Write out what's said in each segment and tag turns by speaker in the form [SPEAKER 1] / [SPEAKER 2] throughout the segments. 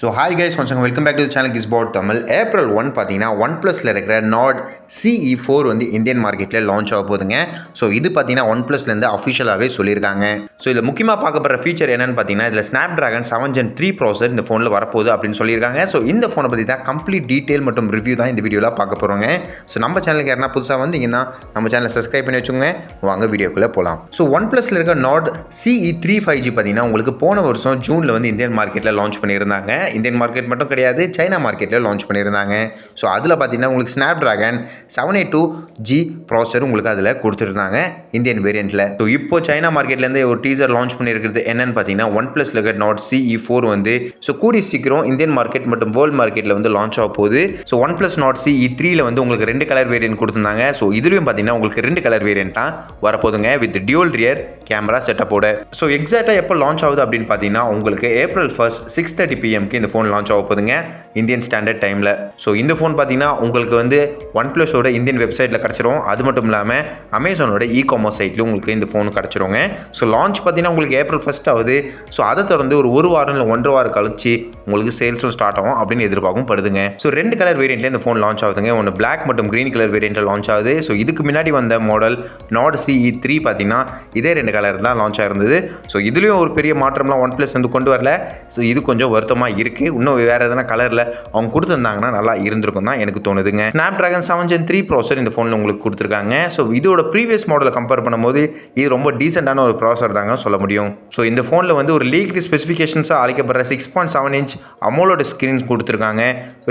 [SPEAKER 1] So hi guys சொன்னாங்க welcome back to channel kiss board Tamil April one பார்த்தீங்கன்னா one ப்ளஸில் இருக்கிற நாட் சிஇ ஃபோர் வந்து இந்தியன் மார்க்கெட்டில் லான்ச் ஆக போகுதுங்க. ஸோ இது பார்த்தீங்கன்னா ஒன் ப்ளஸ்லேருந்து அஃபிஷியலாகவே சொல்லியிருக்காங்க. ஸோ இதில் முக்கியமாக பார்க்கப்படுற ஃபீச்சர் என்னென்னு பார்த்தீங்கன்னா இதில் Snapdragon seven gen three processor இந்த ஃபோனில் வரப்போகுது அப்படின்னு சொல்லியிருக்காங்க. ஸோ இந்த ஃபோனை பற்றி தான் கம்ப்ளீட் டீட்டெயில் மற்றும் ரிவ்யூ தான் இந்த வீடியோவில் பார்க்க போகிறோங்க ஸோ நம்ம சேனலுக்கு யாருன்னா புதுசாக வந்தீங்கன்னா நம்ம சேனலை சப்ஸ்கிரைப் பண்ணி வச்சுக்கோங்க. வாங்க வீடியோக்குள்ளே போகலாம் ஸோ ஒன் ப்ளஸில் இருக்க Nord CE three five G பார்த்தீங்கன்னா உங்களுக்கு போன வருஷம் ஜூனில் வந்து இந்தியன் மார்க்கெட்டில் லான்ச் பண்ணியிருந்தாங்க. இந்தியன் மார்க்கெட் மட்டும் கிடையாது சைனா மார்க்கெட்டில் லான்ச் பண்ணியிருந்தாங்க. ஸோ அதில் பார்த்தீங்கன்னா உங்களுக்கு Snapdragon seven eight two G processor உங்களுக்கு அதில் கொடுத்துருந்தாங்க இந்தியன் வேரியண்ட்டில் ஸோ இப்போ சைனா மார்க்கெட்லேருந்து ஒரு டீசர் லான்ச் பண்ணியிருக்கிறது என்னென்னு பார்த்தீங்கன்னா ஒன் ப்ளஸ் இருக்க நாட் சிஇ ஃபோர் வந்து ஸோ கூடி சீக்கிரம் இந்தியன் மார்க்கெட் மற்றும் வேர்ல்டு மார்க்கெட்டில் வந்து லான்ச் ஆக போகுது. So one plus Nord CE த்ரீல வந்து உங்களுக்கு ரெண்டு கலர் வேரியன்ட் கொடுத்துருந்தாங்க. ஸோ இதுலேயும் பார்த்தீங்கன்னா உங்களுக்கு ரெண்டு கலர் வேரியன்ட் தான் வரப்போகுதுங்க வித் டியூல் ரியர் கேமரா செட்டப்போட ஸோ எக்ஸாக்டாக எப்போ லான்ச் ஆகுது அப்படின்னு பார்த்தீங்கன்னா உங்களுக்கு ஏப்ரல் ஃபர்ஸ்ட் சிக்ஸ் தேர்ட்டி பிஎம்க்கு இந்த ஃபோன் லான்ச் ஆக போகுதுங்க. இந்தியன் ஸ்டாண்டர்ட் டைமில் ஸோ இந்த ஃபோன் பார்த்தீங்கன்னா உங்களுக்கு வந்து ஒன் ப்ளஸோட இந்தியன் வெப்சைட்டில் கிடச்சிரும். அது மட்டும் இல்லாமல் அமேசானோட இ காமர்ஸ் சைட்லையும் உங்களுக்கு இந்த ஃபோன் கிடச்சிருங்க. ஸோ லான்ச் பார்த்தீங்கன்னா உங்களுக்கு ஏப்ரல் ஃபஸ்ட் ஆகுது. ஸோ அதை தொடர்ந்து ஒரு ஒரு வாரம் இல்லை ஒன்றரை வாரம் கழிச்சு உங்களுக்கு சேல்ஸும் ஸ்டார்ட் ஆகும் அப்படின்னு எதிர்பார்க்கும் படுதுங்க. ஸோ ரெண்டு கலர் வேரியண்ட்டில் இந்த ஃபோன் லான்ச் ஆகுதுங்க. ஒன்று பிளாக் மற்றும் க்ரீன் கலர் வேரியண்ட்டில் லான்ச் ஆகுது. ஸோ இதுக்கு முன்னாடி வந்த மாடல் நாட் சிஇ த்ரீ பார்த்தீங்கன்னா இதே ரெண்டு கலர் தான் லான்ச் ஆயிருந்தது. ஸோ இதுலேயும் ஒரு பெரிய மாற்றம்லாம் ஒன் ப்ளஸ் வந்து கொண்டு வரல. ஸோ இது கொஞ்சம் வருத்தமாக இருக்குது இன்னும் வேறு எதனா கலரில் அவங்க கொடுத்துருந்தாங்கன்னா நல்லா இருந்திருக்கும் தான் எனக்கு தோணுதுங்க. Snapdragon seven gen three processor இந்த ஃபோனில் உங்களுக்கு கொடுத்துருக்காங்க. ஸோ இதோட ப்ரீவியஸ் மாடலை கம்பேர் பண்ணும்போது இது ரொம்ப டீசெண்டான ஒரு ப்ராசர் தாங்க சொல்ல முடியும். ஸோ இந்த ஃபோனில் வந்து ஒரு லீக்டு ஸ்பெசிஃபிகேஷன்ஸாக அழைக்கப்படுற சிக்ஸ் பாயிண்ட் செவன் இன்ச் அமோலோட ஸ்க்ரீன் கொடுத்துருக்காங்க.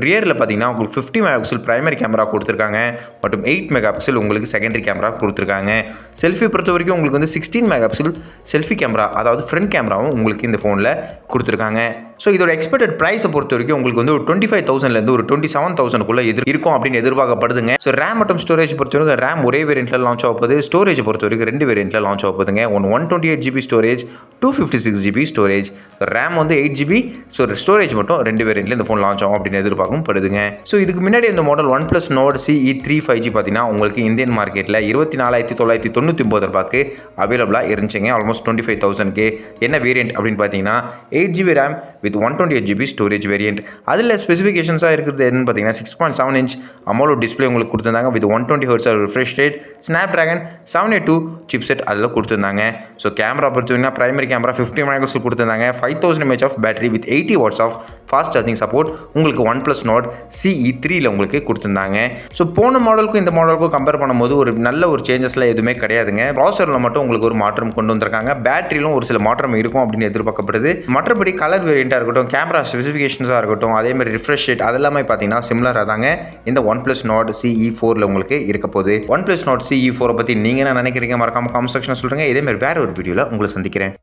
[SPEAKER 1] ரியரில் பார்த்தீங்கன்னா உங்களுக்கு fifty mega pixel primary camera கொடுத்துருக்காங்க. மற்றும் எயிட் மெகா பிக்சல் உங்களுக்கு செகண்டரி கேமரா கொடுத்துருக்காங்க. செல்ஃபி பொறுத்த வரைக்கும் உங்களுக்கு வந்து sixteen mega pixel selfie camera அதாவது ஃப்ரண்ட் கேமராவும் உங்களுக்கு இந்த ஃபோனில் கொடுத்துருக்காங்க. ஸோ இதோட எக்ஸ்பெக்டட் ப்ரைஸை பொறுத்த வரைக்கும் உங்களுக்கு வந்து ஒரு டுவெண்ட்டி ஃபைவ் தௌசண்ட்லேருந்து ஒரு டுவெண்ட்டி செவன் தௌசண்ட்குள்ளே எதிர் இருக்கும் அப்படின்னு எதிர்பார்க்கப்படுதுங்க. ஸோ ரேம் மற்றும் ஸ்டோரேஜ் பொறுத்த வரைக்கும் ரேம் ஒரே வேரியண்ட்டில் லான்ச் ஆகுது ஸ்டோரேஜ் பொறுத்த வரைக்கும் ரெண்டு வேரியண்ட்டில் லான்ச் ஆகுதுங்க one one twenty eight GB storage two fifty six GB storage RAM வந்து எயிட் ஜிபி ஸோ ஸ்டோரேஜ் மட்டும் ரெண்டு வேரியண்ட்டில் இந்த ஃபோன் லான்ச் ஆகும் அப்படின்னு எதிர்பார்க்கும் படுதுங்க ஸோ இதுக்கு முன்னாடி இந்த model one plus Nord CE three five G பார்த்தீங்கன்னா உங்களுக்கு இந்தியன் மார்க்கெட்டில் இருபத்தி நாலாயிரத்தி தொள்ளாயிரத்தி தொண்ணூற்றி ஒம்பது ரூபாய்க்கு அவைலபிளாக இருந்துச்சுங்க. ஆல்மோஸ்ட் டுவெண்ட்டி ஃபைவ் தௌசண்ட்க்கு என்ன வேரியண்ட் அப்படின்னு பார்த்தீங்கன்னா eight GB RAM with one twenty eight GB storage variant அதில் ஸ்பெசிஃபிகேஷன்ஸாக இருக்கிறது என்னன்னு பார்த்தீங்கன்னா six point seven inch AMOLED display உங்களுக்கு கொடுத்துருந்தாங்க. With one twenty hertz refresh rate Snapdragon seven eight two chip set அதில் கொடுத்துருந்தாங்க. ஸோ கேமரா பொறுத்தவரைக்கும் பிரைமரி கேமரா ஃபிஃப்டி மெகாபிக்சல் கொடுத்துருந்தாங்க. Five thousand mAh of battery with eighty watts of fast charging support உங்களுக்கு one plus Nord CE த்ரீயில் உங்களுக்கு கொடுத்துருந்தாங்க. So போன மாடலுக்கும் இந்த மாடலுக்கும் கம்பேர் பண்ணும்போது ஒரு நல்ல ஒரு சேஞ்சஸ்லாம் எதுவுமே கிடையாதுங்க. ப்ராசரில் மட்டும் உங்களுக்கு ஒரு மாற்றம் கொண்டு வந்திருக்காங்க. பேட்டரியிலும் ஒரு சில மாற்றம் இருக்கும் அப்படின்னு எதிர்பார்க்கப்படுது. மற்றபடி கலர் வேரியண்ட்டாக இருக்கட்டும் கேமரா ஸ்பெசிஃபிகேஷன்ஸாக இருக்கட்டும் அதே மாதிரி ரிஃப்ரெஷ் ரேட் அதெல்லாமே பார்த்தீங்கன்னா சிம்லராக தாங்க இந்த ஒன் ப்ளஸ் நாட் சிஇ ஃபோரில் உங்களுக்கு இருக்க போகுது. ஒன் ப்ளஸ் நாட் சிஇ ஃபோரை பற்றி நீங்கள் என்ன நினைக்கிறீங்க மறக்காம காமெண்ட் செக்ஷன் சொல்கிறீங்க இதேமாதிரி வேறு ஒரு வீடியோவில் உங்களை சந்திக்கிறேன்.